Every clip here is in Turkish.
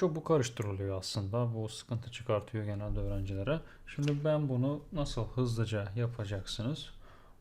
çok bu karıştırılıyor aslında. Bu sıkıntı çıkartıyor genelde öğrencilere. Şimdi ben bunu nasıl hızlıca yapacaksınız?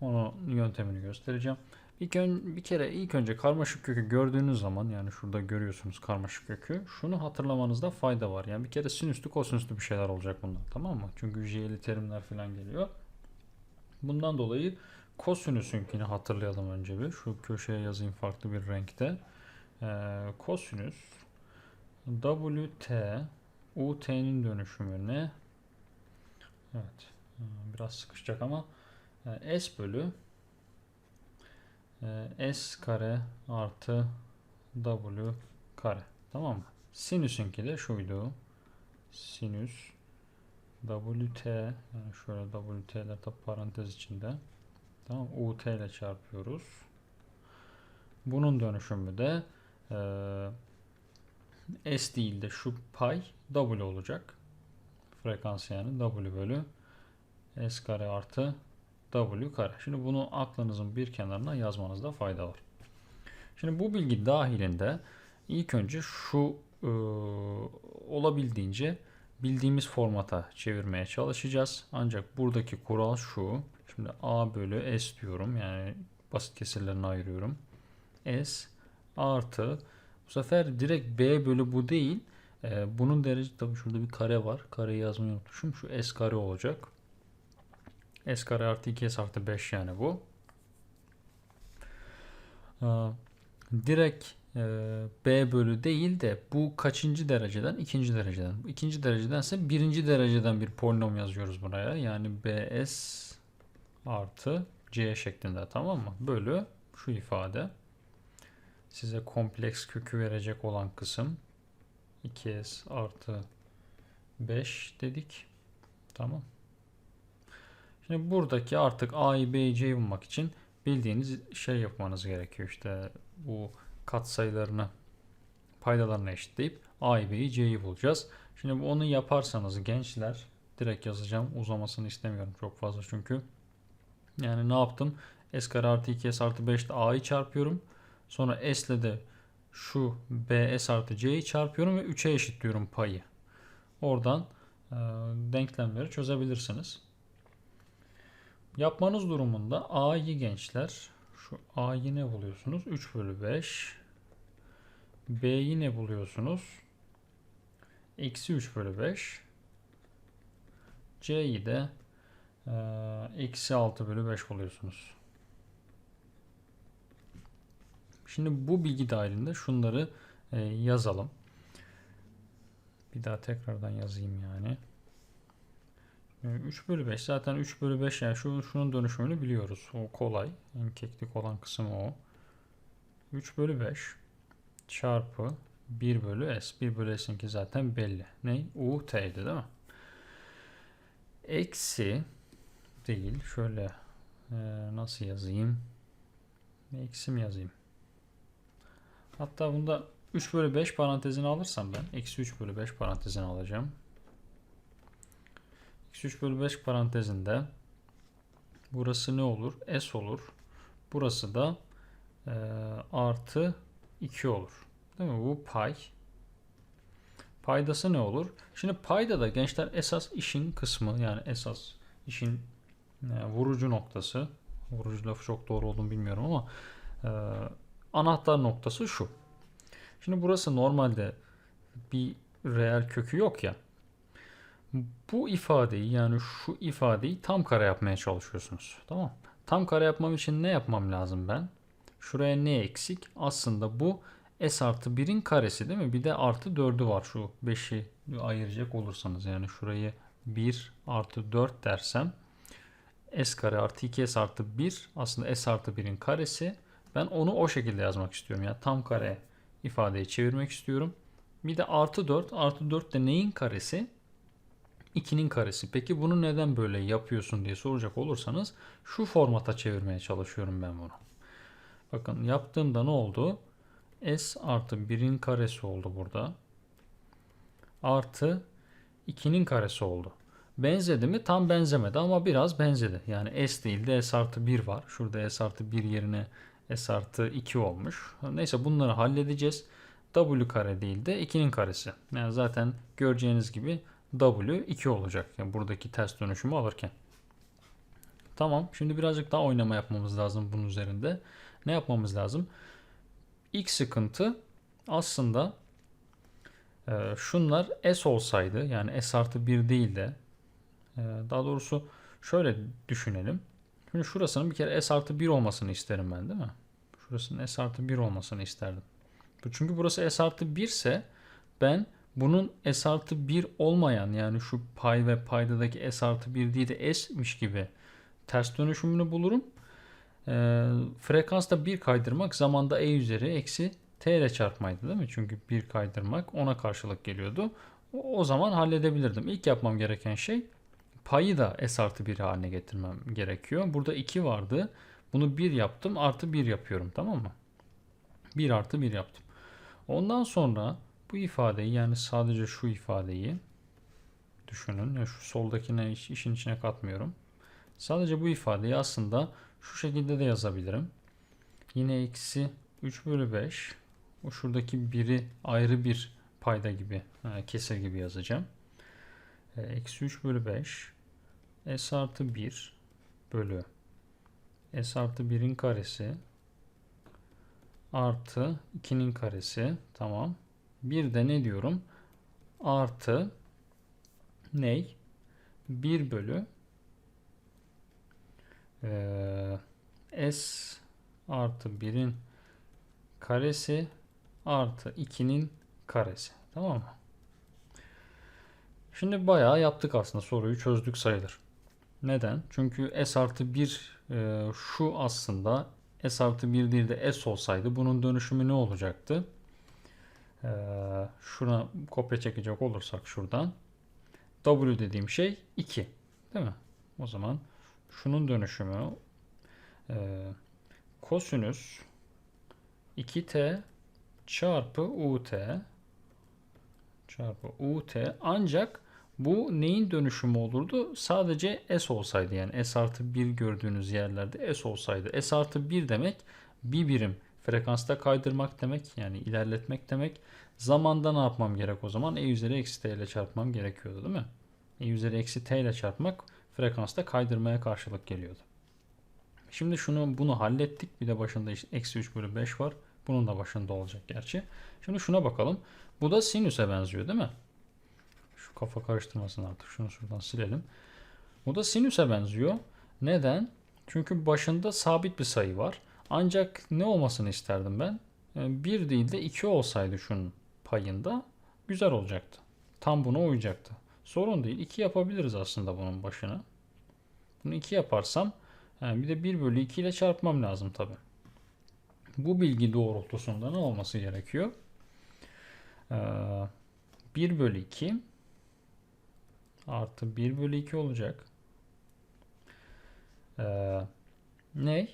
Onu yöntemini göstereceğim. İlk ön, bir kere ilk önce karmaşık kökü gördüğünüz zaman yani şurada görüyorsunuz karmaşık kökü. Şunu hatırlamanızda fayda var. Yani bir kere sinüslü kosinüslü bir şeyler olacak bunlar tamam mı? Çünkü j'li terimler falan geliyor. Bundan dolayı kosinüsünkini hatırlayalım önce bir. Şu köşeye yazayım farklı bir renkte. Ee, kosinüs WT UT'nin dönüşümü ne? Evet. ee, Biraz sıkışacak ama e, S bölü e, S kare artı W kare. Tamam mı? Sinüsünki de şuydu. Sinüs WT yani şöyle WT'ler tabi parantez içinde. Tamam UT ile çarpıyoruz. Bunun dönüşümü de e, S değil de şu pay W olacak. Frekans yani W bölü S kare artı W kare. Şimdi bunu aklınızın bir kenarına yazmanızda fayda var. Şimdi bu bilgi dahilinde ilk önce şu e, olabildiğince bildiğimiz formata çevirmeye çalışacağız. Ancak buradaki kural şu. Şimdi A bölü S diyorum. Yani basit kesirlerini ayırıyorum. S artı bu sefer direkt B bölü bu değil. E, bunun derece tabii şurada bir kare var. Kareyi yazmayı unutmuşum. Şu S kare olacak. S kare artı 2S artı 5 yani bu. E, direkt e, B bölü değil de bu kaçıncı dereceden? İkinci dereceden. İkinci derecedense birinci dereceden bir polinom yazıyoruz buraya. Yani BS artı C şeklinde tamam mı? Bölü şu ifade. Size kompleks kökü verecek olan kısım 2S artı 5 dedik. Tamam. Şimdi buradaki artık A'yı B'yi C'yi bulmak için bildiğiniz şey yapmanız gerekiyor. İşte bu katsayılarını paydalarına eşitleyip A'yı B'yi C'yi bulacağız. Şimdi onu yaparsanız gençler direkt yazacağım. Uzamasını istemiyorum çok fazla çünkü. Yani ne yaptım? S kare artı 2S artı 5 ile A'yı çarpıyorum. Sonra S ile de şu BS artı C'yi çarpıyorum ve 3'e eşitliyorum payı. Oradan e, denklemleri çözebilirsiniz. Yapmanız durumunda A'yı gençler şu A'yı ne buluyorsunuz? 3 bölü 5 B'yi ne buluyorsunuz? Eksi 3 bölü 5 C'yi de eksi 6 bölü 5 buluyorsunuz. Şimdi bu bilgi dahilinde şunları e, yazalım. Bir daha tekrardan yazayım yani. 3 bölü 5 zaten 3 bölü 5 yani şu, şunun dönüşümünü biliyoruz. O kolay. En keklik olan kısım o. 3 bölü 5 çarpı 1 bölü s. 1 bölü s'inki zaten belli. Ne? U t'ydi değil mi? Eksi değil. Şöyle e, nasıl yazayım? Eksi mi yazayım? Hatta bunda 3 bölü 5 parantezini alırsam ben. Eksi 3 bölü 5 parantezini alacağım. Eksi 3 bölü 5 parantezinde burası ne olur? S olur. Burası da e, artı 2 olur. Değil mi? Bu pay. Paydası ne olur? Şimdi payda da gençler esas işin kısmı yani esas işin e, vurucu noktası. Vurucu lafı çok doğru olduğunu bilmiyorum ama e, anahtar noktası şu. Şimdi burası normalde bir reel kökü yok ya. Bu ifadeyi yani şu ifadeyi tam kare yapmaya çalışıyorsunuz. Tamam. Tam kare yapmam için ne yapmam lazım ben? Şuraya ne eksik? Aslında bu s artı 1'in karesi değil mi? Bir de artı 4'ü var şu 5'i ayıracak olursanız. Yani şurayı 1 artı 4 dersem s kare artı 2s artı 1 aslında s artı 1'in karesi. Ben onu o şekilde yazmak istiyorum. Yani tam kare ifadeyi çevirmek istiyorum. Bir de artı 4. Artı 4 de neyin karesi? 2'nin karesi. Peki bunu neden böyle yapıyorsun diye soracak olursanız şu formata çevirmeye çalışıyorum ben bunu. Bakın yaptığımda ne oldu? S artı 1'in karesi oldu burada. Artı 2'nin karesi oldu. Benzedi mi? Tam benzemedi ama biraz benzedi. Yani S değil de S artı 1 var. Şurada S artı 1 yerine S artı 2 olmuş. Neyse bunları halledeceğiz. w kare değil de 2'nin karesi. Yani zaten göreceğiniz gibi w 2 olacak. Yani buradaki ters dönüşümü alırken. Tamam. Şimdi birazcık daha oynama yapmamız lazım bunun üzerinde. Ne yapmamız lazım? İlk sıkıntı aslında e, şunlar s olsaydı yani s artı 1 değil de e, daha doğrusu şöyle düşünelim. Şimdi şurasının bir kere s artı 1 olmasını isterim ben değil mi? Şurasının s artı 1 olmasını isterdim. Çünkü burası s artı 1 ise ben bunun s artı 1 olmayan yani şu pay ve paydadaki s artı 1 değil de s'miş gibi ters dönüşümünü bulurum. E, frekansta 1 kaydırmak zamanda e üzeri eksi t ile çarpmaydı değil mi? Çünkü 1 kaydırmak ona karşılık geliyordu. O, o zaman halledebilirdim. İlk yapmam gereken şey payı da s artı 1 haline getirmem gerekiyor. Burada 2 vardı. Bunu 1 yaptım artı 1 yapıyorum tamam mı? 1 artı 1 yaptım. Ondan sonra bu ifadeyi yani sadece şu ifadeyi düşünün. Ya şu soldakine iş, işin içine katmıyorum. Sadece bu ifadeyi aslında şu şekilde de yazabilirim. Yine eksi 3 bölü 5. O şuradaki biri ayrı bir payda gibi, kesir gibi yazacağım. E, eksi 3 bölü 5 s artı 1 bölü s artı 1'in karesi artı 2'nin karesi tamam. Bir de ne diyorum? Artı ney? 1 bölü ee, s artı 1'in karesi artı 2'nin karesi. Tamam mı? Şimdi bayağı yaptık aslında soruyu çözdük sayılır. Neden? Çünkü s artı 1 e, şu aslında s artı 1 değil de s olsaydı bunun dönüşümü ne olacaktı? E, şuna kopya çekecek olursak şuradan w dediğim şey 2 değil mi? O zaman şunun dönüşümü e, kosinüs 2t çarpı ut çarpı ut ancak bu neyin dönüşümü olurdu? Sadece s olsaydı yani s artı 1 gördüğünüz yerlerde s olsaydı. s artı 1 demek bir birim frekansta kaydırmak demek yani ilerletmek demek. Zamanda ne yapmam gerek o zaman? e üzeri eksi t ile çarpmam gerekiyordu değil mi? e üzeri eksi t ile çarpmak frekansta kaydırmaya karşılık geliyordu. Şimdi şunu bunu hallettik. Bir de başında işte eksi 3 bölü 5 var. Bunun da başında olacak gerçi. Şimdi şuna bakalım. Bu da sinüse benziyor değil mi? Kafa karıştırmasın artık. Şunu şuradan silelim. Bu da sinüse benziyor. Neden? Çünkü başında sabit bir sayı var. Ancak ne olmasını isterdim ben? 1 değil de 2 olsaydı şunun payında güzel olacaktı. Tam buna uyacaktı. Sorun değil. 2 yapabiliriz aslında bunun başına. Bunu 2 yaparsam yani bir de 1 bölü 2 ile çarpmam lazım tabi. Bu bilgi doğrultusunda ne olması gerekiyor? Ee, 1 bölü 2 artı 1 bölü 2 olacak. Ee, ne?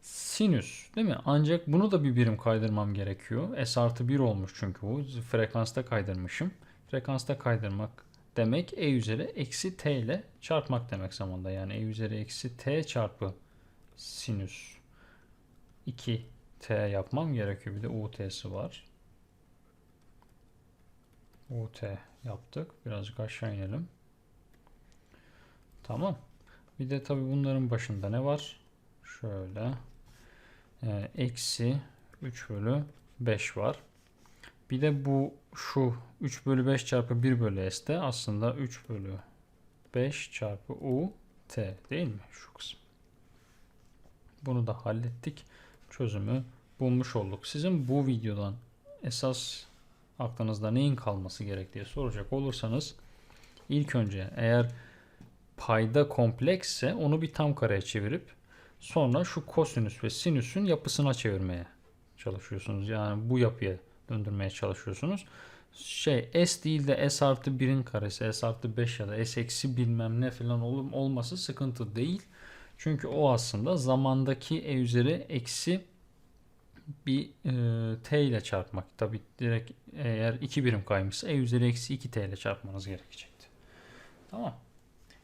Sinüs değil mi? Ancak bunu da bir birim kaydırmam gerekiyor. S artı 1 olmuş çünkü bu. Frekansta kaydırmışım. Frekansta kaydırmak demek e üzeri eksi t ile çarpmak demek zamanda. Yani e üzeri eksi t çarpı sinüs 2t yapmam gerekiyor. Bir de ut'si var. ut yaptık. Birazcık aşağı inelim. Tamam. Bir de tabi bunların başında ne var? Şöyle. E, eksi 3 bölü 5 var. Bir de bu şu 3 bölü 5 çarpı 1 bölü s de aslında 3 bölü 5 çarpı u t değil mi? Şu kısım. Bunu da hallettik. Çözümü bulmuş olduk. Sizin bu videodan esas aklınızda neyin kalması gerek diye soracak olursanız ilk önce eğer payda kompleksse onu bir tam kareye çevirip sonra şu kosinüs ve sinüsün yapısına çevirmeye çalışıyorsunuz. Yani bu yapıya döndürmeye çalışıyorsunuz. Şey s değil de s artı 1'in karesi s artı 5 ya da s eksi bilmem ne falan ol, olması sıkıntı değil. Çünkü o aslında zamandaki e üzeri eksi bir e, t ile çarpmak. Tabi direkt eğer 2 birim kaymışsa e üzeri eksi 2 t ile çarpmanız gerekecekti. Tamam.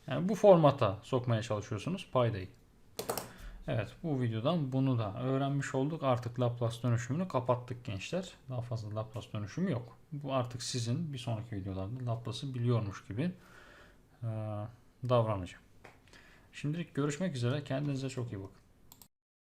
Yani bu formata sokmaya çalışıyorsunuz paydayı. Evet bu videodan bunu da öğrenmiş olduk. Artık Laplace dönüşümünü kapattık gençler. Daha fazla Laplace dönüşümü yok. Bu artık sizin bir sonraki videolarda Laplace'ı biliyormuş gibi davranacağım. Şimdilik görüşmek üzere. Kendinize çok iyi bakın.